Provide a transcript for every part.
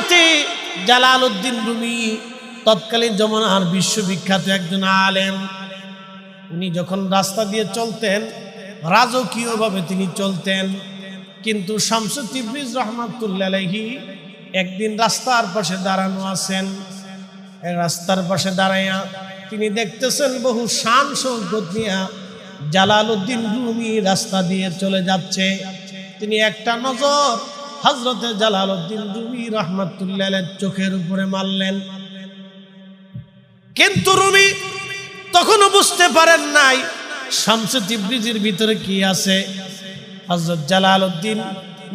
হজরতে জালাল উদ্দিন রুমি তৎকালীন জমানার বিশ্ববিখ্যাত একজন আলেম। উনি যখন রাস্তা দিয়ে চলতেন, রাজকীয়ভাবে তিনি চলতেন। কিন্তু শামসুদ্দিব্রিজ রহমাতুল্লাহি একদিন রাস্তার পাশে দাঁড়ানো আছেন। রাস্তার পাশে দাঁড়াইয়া তিনি দেখতেছেন বহু শান সৌকত নিয়া জালাল উদ্দিন রুমি রাস্তা দিয়ে চলে যাচ্ছে। তিনি একটা নজর হজরতে জালাল উদ্দিন রুমি রহমাতুল্লাহ চোখের উপরে মারলেন। কিন্তু রুমি তখনও বুঝতে পারেন নাই শামসুদ্দি ব্রিজের ভিতরে কি আছে। হজরত জালাল উদ্দিন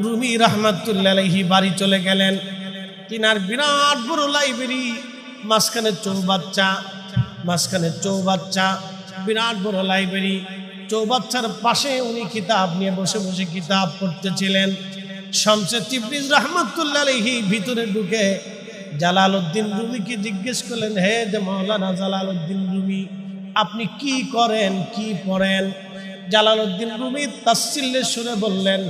রুমি রহমাতুল্লাহি বাড়ি চলে গেলেন। তিনার বিরাট বড় লাইব্রেরি, মাঝখানে চৌবাচ্চা মাঝখানে চৌবাচ্চা, বিরাট বড় লাইব্রেরি। চৌবাচ্চার পাশে উনি কিতাব নিয়ে বসে বসে কিতাব পড়তেছিলেন। শামসে তিব্রিজ রহমতুল্লাহি ভিতরে ঢুকে জালাল উদ্দিন রুমিকে জিজ্ঞেস করলেন, হে যে মৌলানা জালাল উদ্দিন রুমি, আপনি কি করেন, কি পড়েন? জালাল উদ্দিন রুমি তাসিল্লে সুরে বললেন,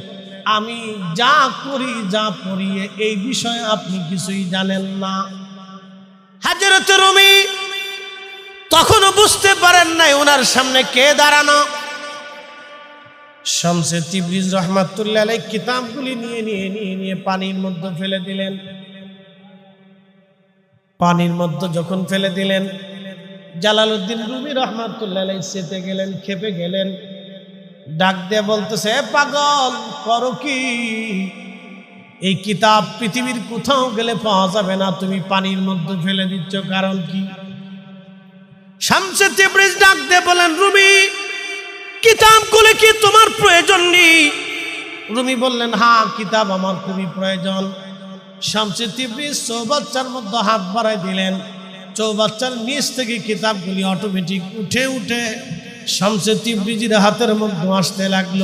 আমি যা করি, যা পড়ি এই বিষয়ে আপনি কিছুই জানেন না। হাজরত রুমি তখনও বুঝতে পারেন নাই ওনার সামনে কে দাঁড়ানো। শামসে তিব্রিজ রহমাতুল্লাহ আলাই কিতাবগুলি নিয়ে নিয়ে নিয়ে নিয়ে পানির মধ্যে ফেলে দিলেন। পানির মধ্যে যখন ফেলে দিলেন, জালালউদ্দিন রুমি রহমাতুল্লাহ আলাই সেতে গেলেন, খেপে গেলেন। ডাক দিয়ে বলতেছে পাগল, করো কি? এই কিতাব পৃথিবীর কোথাও গেলে পাওয়া যাবে না, তুমি পানির মধ্যে ফেলে দিচ্ছ, কারণ কি? শামসে তিব্রিজ ডাক দিয়ে বলেন রুমি কিতাবগুলো কি তোমার প্রয়োজন নেই রুমি বললেন হ্যাঁ কিতাব আমার খুবই প্রয়োজন। শামসে তিব্রিজ চৌবাচ্চার মধ্যে হাত বাড়াই দিলেন। চৌবাচ্চার নিচ থেকে কিতাবগুলি অটোমেটিক উঠে উঠে শামসে তিব্রিজির হাতের মধ্যে আসতে লাগল।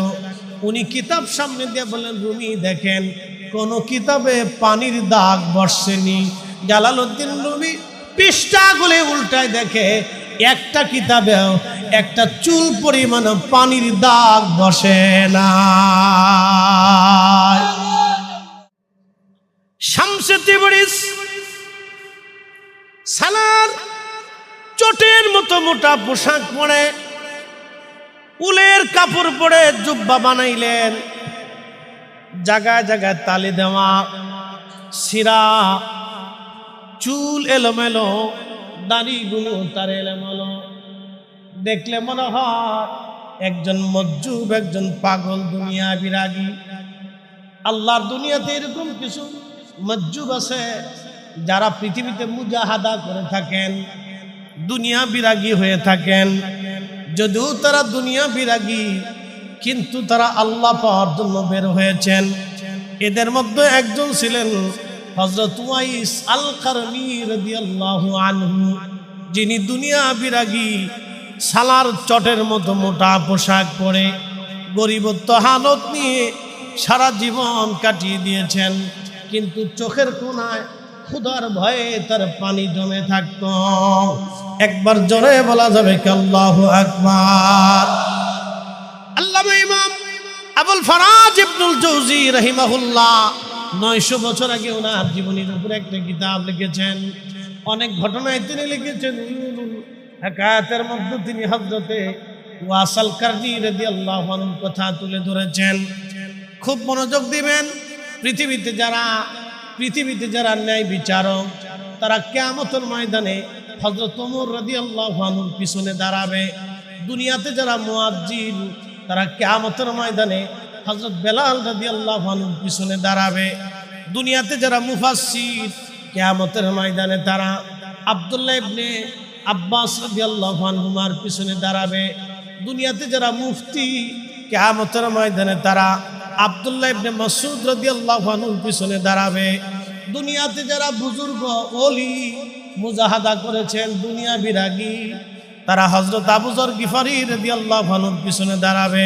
উনি কিতাব সামনে দিয়ে বললেন, রুমি, দেখেন, কোন কিতাবে পানির দাগ বসেনি। জালালউদ্দিন রুমি পৃষ্ঠাগুলি উল্টায় দেখে একটা কিতাবেও একটা চুল পরিমাণ পানির দাগ বসে না। শামসে তিবরিস সালার চটের মতো মোটা পোশাক পরে উলের কাপড় পরে জুব্বা বানাইলেন। জায়গায় জায়গায় তালি দেওয়া সিরা চুল এলোমেলো দাড়িগুলো তার এলোমেলো দেখলে মনে হয় একজন মজ্জুব, একজন পাগল দুনিয়া বিরাগী। আল্লাহর দুনিয়াতে এরকম কিছু মজ্জুব আছে যারা পৃথিবীতে মুজাহাদা করে থাকেন, দুনিয়া বিরাগী হয়ে থাকেন। যদিও তারা দুনিয়া বিরাগী, কিন্তু তারা আল্লাহ পাওয়ার জন্য বের হয়েছেন। এদের মধ্যে একজন ছিলেন হজরত ওয়াইস আল কারণী রাদিয়াল্লাহু আনহু, যিনি দুনিয়া বিরাগী, সালার চটের মতো মোটা পোশাক পরে গরিবত্ব হালত নিয়ে সারা জীবন কাটিয়ে দিয়েছেন, কিন্তু চোখের কোনায় ক্ষুধার ভয়ে তার পানি জমে থাকত। একবার জোরে বলা যাবে কি আল্লাহ আকবার। আল্লাহ ইমাম আবুল ফরাজ ইবনুল জৌজি রহিমাহুল্লাহ নয়শো বছর আগে ওনার জীবনীর উপরে একটা কিতাব লিখেছেন। অনেক ঘটনায় তিনি লিখেছেন একাতের মধ্যে তিনি হজরতে ওয়াসাল কার্নি রেদি আল্লাহ কথা তুলে ধরেছেন। খুব মনোযোগ দিবেন, পৃথিবীতে যারা পৃথিবীতে যারা ন্যায় বিচারক, তারা কেমতর ময়দানে হজরত তোমর রদি আল্লাহানুর পিছনে দাঁড়াবে। দুনিয়াতে যারা মুয়াজ্জিন, তারা কেমতের ময়দানে হজরত বেলাল রদি আল্লাহানুর পিছনে দাঁড়াবে। দুনিয়াতে যারা মুফাসির কেয়ামতের ময়দানে তারা আবদুল্লাহ ইবনে আব্বাস রদি আল্লাহানহুমার পিছনে দাঁড়াবে। দুনিয়াতে যারা মুফতি, কেয়ামতের ময়দানে তারা আবদুল্লাহ ইবনে মাসুদ রাদিয়াল্লাহু আনহুর পিছনে দাঁড়াবে। দুনিয়াতে যারা বুজুর্গ, ওলি মুজাহাদা করেছেন, দুনিয়া বিরাগী, তারা হযরত আবুজর গিফারি রাদিয়াল্লাহু আনহুর পিছনে দাঁড়াবে।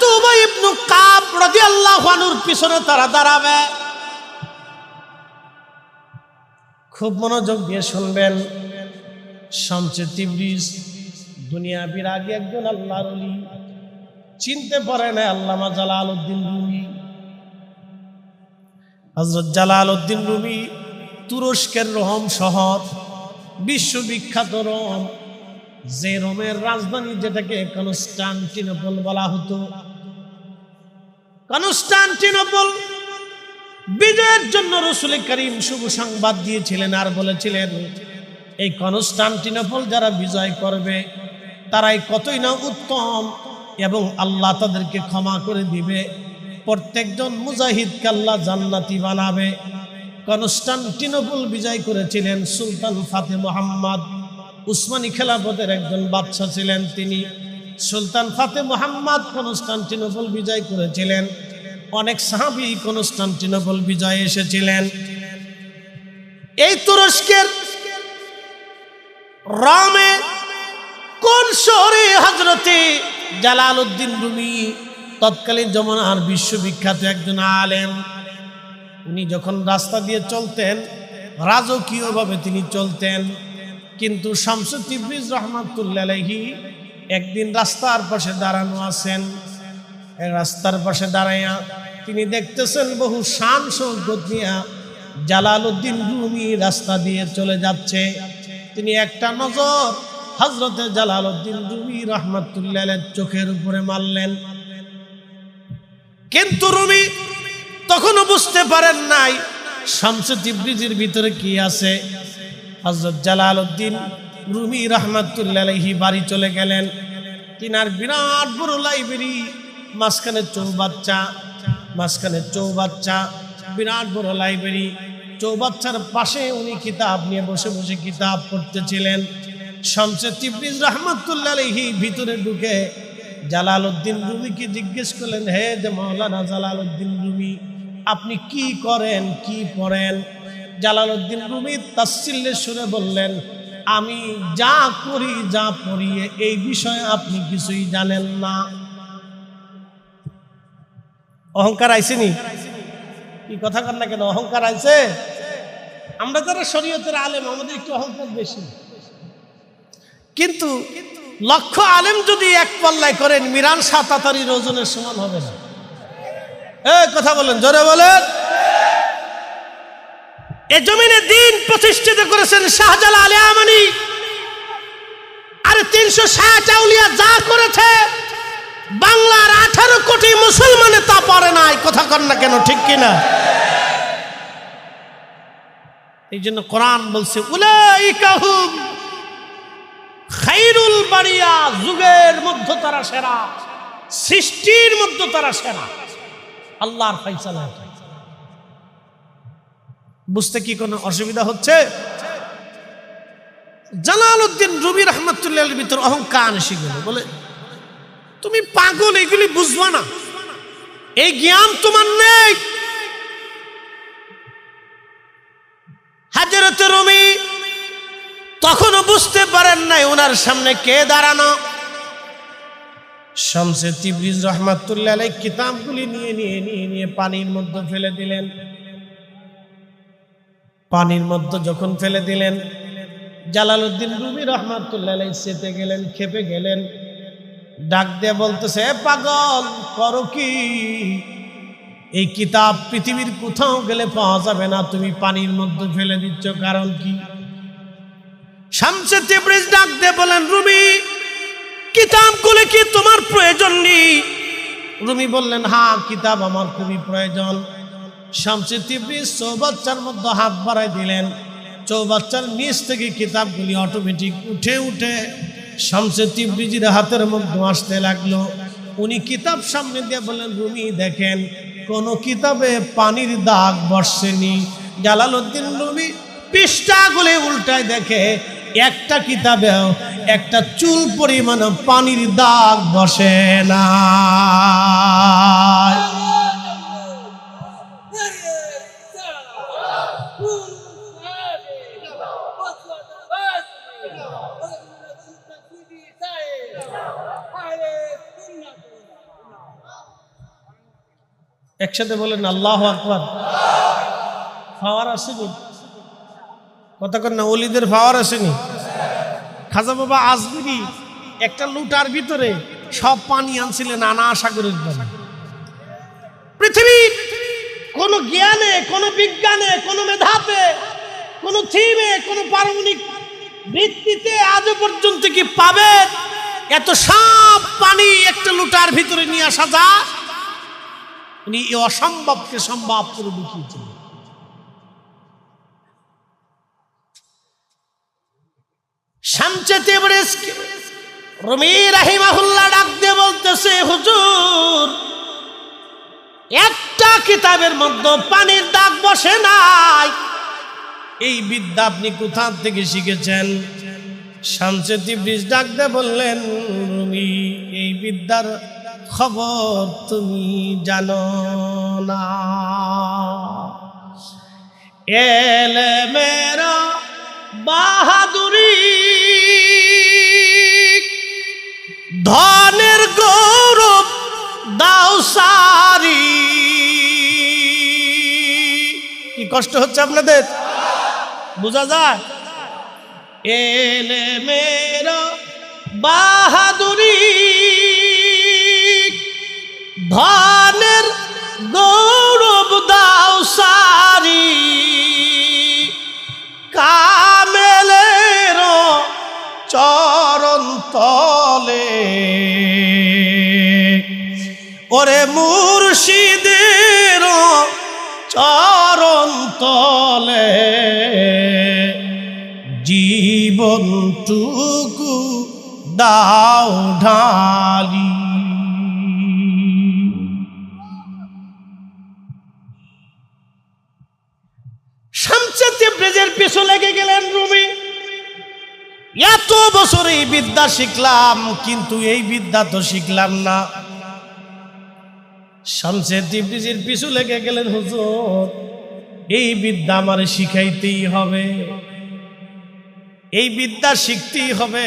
হযরত উবাই ইবনে কাব রাদিয়াল্লাহু আনহুর পিছনে তারা দাঁড়াবে। খুব মনোযোগ দিয়ে শুনবেন। শামসে তিবরিজ দুনিয়া বিরাগী একজন আল্লাহর অলি চিনতে পারে না আল্লামা জালাল উদ্দিন রুমি। হজরত জালাল উদ্দিন রুমি তুরস্কের রোম শহর, বিশ্ববিখ্যাত রোম। যে রোমের রাজধানী যেটাকে কনস্টান্টিনোপল বলা হতো। কনস্টান্টিনোপল। বিজয়ের জন্য রসুল করিম শুভ সংবাদ দিয়েছিলেন আর বলেছিলেন, এই কনস্টান্টিনোপল যারা বিজয় করবে, তারাই কতই না উত্তম এবং আল্লাহ তাদেরকে ক্ষমা করে দিবে। প্রত্যেকজন মুজাহিদকে আল্লাহ জান্নাতি বানাবে। কনস্টান্টিনোপল বিজয় করেছিলেন সুলতান ফাতে মোহাম্মদ। উসমানী খেলাফতের একজন বাদশা ছিলেন তিনি। সুলতান ফাতে মোহাম্মদ কনস্টান্টিনোপল বিজয় করেছিলেন। অনেক সাহাবি কনস্টান্টিনোপল বিজয় এসেছিলেন। এই তুরস্কের রামে কোন শহরে হজরতে জালাল উদ্দিন রুমি, তৎকালীন জমানার বিশ্ববিখ্যাত একজন আলেম। উনি যখন রাস্তা দিয়ে চলতেন, রাজকীয়ভাবে তিনি চলতেন। কিন্তু শামসুদ তিবরিজ রহমাতুল্লাহি একদিন রাস্তার পাশে দাঁড়ানো আছেন। রাস্তার পাশে দাঁড়াইয়া তিনি দেখতেছেন বহু শান সৌগত নিয়া জালাল উদ্দিন রুমি রাস্তা দিয়ে চলে যাচ্ছে। তিনি একটা নজর হজরতে জালাল উদ্দিন রুমি রহমাতুল্লাহ চোখের উপরে মারলেন। কিন্তু রুমি তখনও বুঝতে পারেন নাই শামসুদ্দিন ব্রিজের ভিতরে কি আছে। হজরত জালাল উদ্দিন রুমি রহমাতুল্লাহি বাড়ি চলে গেলেন। তিনার বিরাট বড় লাইব্রেরি, মাঝখানে চৌবাচ্চা মাঝখানে চৌবাচ্চা, বিরাট বড় লাইব্রেরি। চৌবাচ্চার পাশে উনি কিতাব নিয়ে বসে বসে কিতাব পড়তেছিলেন। শামসে তিব্রিজ রহমতুল্লাহি ভিতরে ঢুকে জালাল উদ্দিন রুমিকে জিজ্ঞেস করলেন, হে যে মৌলানা জালাল উদ্দিন রুমি, আপনি কি করেন, কি পড়েন? জালাল উদ্দিন রুমি তাসিল্লে সুরে বললেন আমি যা করি, যা পড়ি এই বিষয়ে আপনি কিছুই জানেন না। অহংকার আইসেনি কি কথা কর না কেন? অহংকার আইছে? আমরা যারা শরীয়তের আলেম, আমাদের একটু অহংকার বেশি। কিন্তু লক্ষ আলেম যদি এক পাল্লায় করেন, মিরান সাতাতারির ওজনের সমান হবে না। এ কথা বলেন, জোরে বলেন। এ জমিনে দিন প্রতিষ্ঠিত করেছেন শাহজালাল আলী আমানি আরে তিনশো ষাট আউলিয়া যা করেছে। বাংলার আঠারো কোটি মুসলমানে তা পারে নাই। কথা কর না কেন, ঠিক কিনা? এই জন্য কোরআন বলছে উলাইকাহুম খাইরুল বাড়িয়া যুগের মধ্যে তারা সেরা, সৃষ্টির মধ্যে তারা সেরা। আল্লাহর ফাইসালা বুঝতে কি কোনো অসুবিধা হচ্ছে? জালাল উদ্দিন রহমতুল্লাহ ভিতর অহংকার এসে গেল। বলে, তুমি পাগল, এগুলি বুঝবা না। এই জ্ঞান তোমার নেই। তখনও বুঝতে পারেন নাই ওনার সামনে কে দাঁড়ানো। শামসে তিবরিজ রহমাতুল্লাহ কিতাবগুলি নিয়ে নিয়ে নিয়ে নিয়ে পানির মধ্যে ফেলে দিলেন। পানির মধ্যে যখন ফেলে দিলেন, জালালউদ্দিন রুমি রহমাতুল্লাহ চেতে গেলেন, খেপে গেলেন। ডাক দিয়ে বলতেছে পাগল, করো কি? এই কিতাব পৃথিবীর কোথাও গেলে পাওয়া যাবে না, তুমি পানির মধ্যে ফেলে দিচ্ছ, কারণ কি? ডাক দিয়ে বলেন, রুমি, কিতাবগুলো কি তোমার প্রয়োজন নেই? রুমি বললেন হ্যাঁ কিতাব আমার খুবই প্রয়োজন। শামসে তিবরিজ চৌবাচ্চার মধ্যে হাত বাড়াই দিলেন। চৌবাচ্চার নিচ থেকে কিতাবগুলি অটোমেটিক উঠে উঠে শামসে তিবরিজির হাতের মধ্যে আসতে লাগল। উনি কিতাব সামনে দিয়ে বললেন, রুমি, দেখেন, কোন কিতাবে পানির দাগ বসেনি। জালালউদ্দিন রুমি পৃষ্ঠাগুলি উল্টায় দেখে, একটা কিতাবেও একটা চুল পরিমাণ পানির দাগ বসে না। একসাথে বলেন, আল্লাহ আকবর। পাওয়ার আসেনি। কতক্ষণ না অলিদের পাওয়ার আসেনি। খাজা বাবা আজমিরি একটা লুটার ভিতরে সব পানি আনছিলেন আনা সাগরের পানি। পৃথিবীর কোন জ্ঞানে, কোন বিজ্ঞানে, কোন মেধাতে, কোন থিমে, কোন পারমাণিক ভিত্তিতে আজও পর্যন্ত কি পাবে এত সব পানি একটা লুটার ভিতরে নিয়ে আসা যায় উনি এই অসম্ভবকে সম্ভব করে দেখিয়েছেন। শামচেতে রাহিমাহুল্লাহ ডাক দিয়ে বলতেছে, হুজুর, একটা কিতাবের মধ্যে পানির দাগ বসে নাই। এই বিদ্যা আপনি কোথা থেকে শিখেছেন? শামসে তিব্রিজ ডাক দিয়ে বললেন, রুমি, এই বিদ্যার খবর তুমি জানো না। এলে মেরা বাহাদুরি, ধনের গৌরব দাও সারি। কি কষ্ট হচ্ছে আপনাদের? বোঝা যায়? এলে মেরা বাহাদুরি। ধনের গৌরব দাও সারি। কামেলের চরণ তলে। ওরে মুর্শিদের চরণ তলে। জীবনটুকু দাও ঢালি। ব্রেজের পিছু লেগে গেলেন রুমি। এত বছর এই বিদ্যা শিখলাম, কিন্তু এই বিদ্যা তো শিখলাম না। শামসের পিছু লেগে গেলেন, হুজুর, এই বিদ্যা আমার শিখাইতেই হবে। এই বিদ্যা শিখতেই হবে।